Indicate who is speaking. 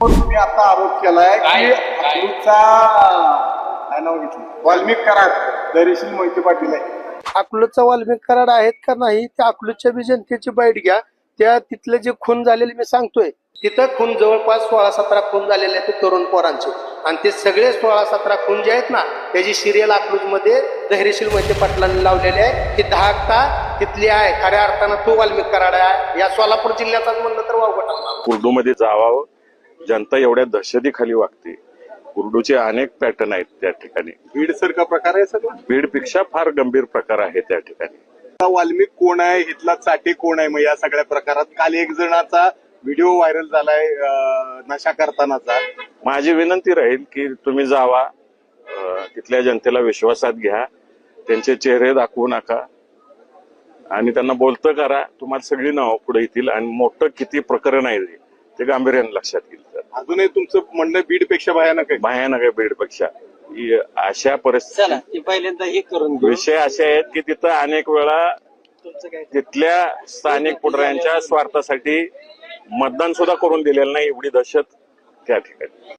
Speaker 1: तुम्ही आता आरोप केलाय? की
Speaker 2: काय?
Speaker 1: अकलूजचा काय नाव घेतलं? वाल्मिक कराड दरीशील मोहिते पाटील आहे.
Speaker 3: अकलूजचा वाल्मिक कराड आहेत का नाही त्या अकलूजच्या बी जनतेची बाईट घ्या. त्या तिथले जे खून झालेले मी सांगतोय तिथं खून जवळपास सोळा सतरा खून झालेले आहेत ते तरुण पोरांचे. आणि ते सगळे सोळा सतरा खून जे आहेत ना त्याची सिरियल अकलूजमध्ये धैर्यशील मोहिते पाटलांनी लावलेली आहे. ती धाकटा तिथली आहे. खऱ्या अर्थानं तो वाल्मिक कराड आहे. या सोलापूर जिल्ह्याचाच म्हणलं तर वावगट
Speaker 4: उर्दूमध्ये जावावं. जनता एवढ्या दहशतीखाली वागते. उर्दूचे अनेक पॅटर्न आहेत त्या ठिकाणी.
Speaker 1: बीड सारखा प्रकार आहे सगळं?
Speaker 4: बीडपेक्षा फार गंभीर प्रकार आहे त्या ठिकाणी.
Speaker 1: वाल्मिक कोण आहे? इथला चाटे कोण आहे? मग या सगळ्या प्रकारात काल एक जणाचा व्हिडिओ व्हायरल झालाय अं, नशा करतानाचा.
Speaker 4: माझी विनंती राहील की तुम्ही जावा अं, तिथल्या जनतेला विश्वासात घ्या. त्यांचे चेहरे दाखवू नका. आणि त्यांना बोलतं करा. तुम्हाला सगळी नावं पुढे येतील. आणि मोठं किती प्रकरण आहे ते, गांभीर्याने लक्षात येईल
Speaker 1: अजूनही तुमचं म्हणणं बीडपेक्षा भयानक आहे.
Speaker 4: भयानक आहे बीडपेक्षा. ही अशा परिस्थिती
Speaker 5: चला ते पहिल्यांदा हे करून घेऊ.
Speaker 4: विषय असे आहेत की तिथं अनेक वेळा
Speaker 5: तुमचं काय?
Speaker 4: तिथल्या स्थानिक पुढाऱ्यांच्या स्वार्थासाठी मतदान सुद्धा करून दिलेलं नाही एवढी दहशत त्या ठिकाणी.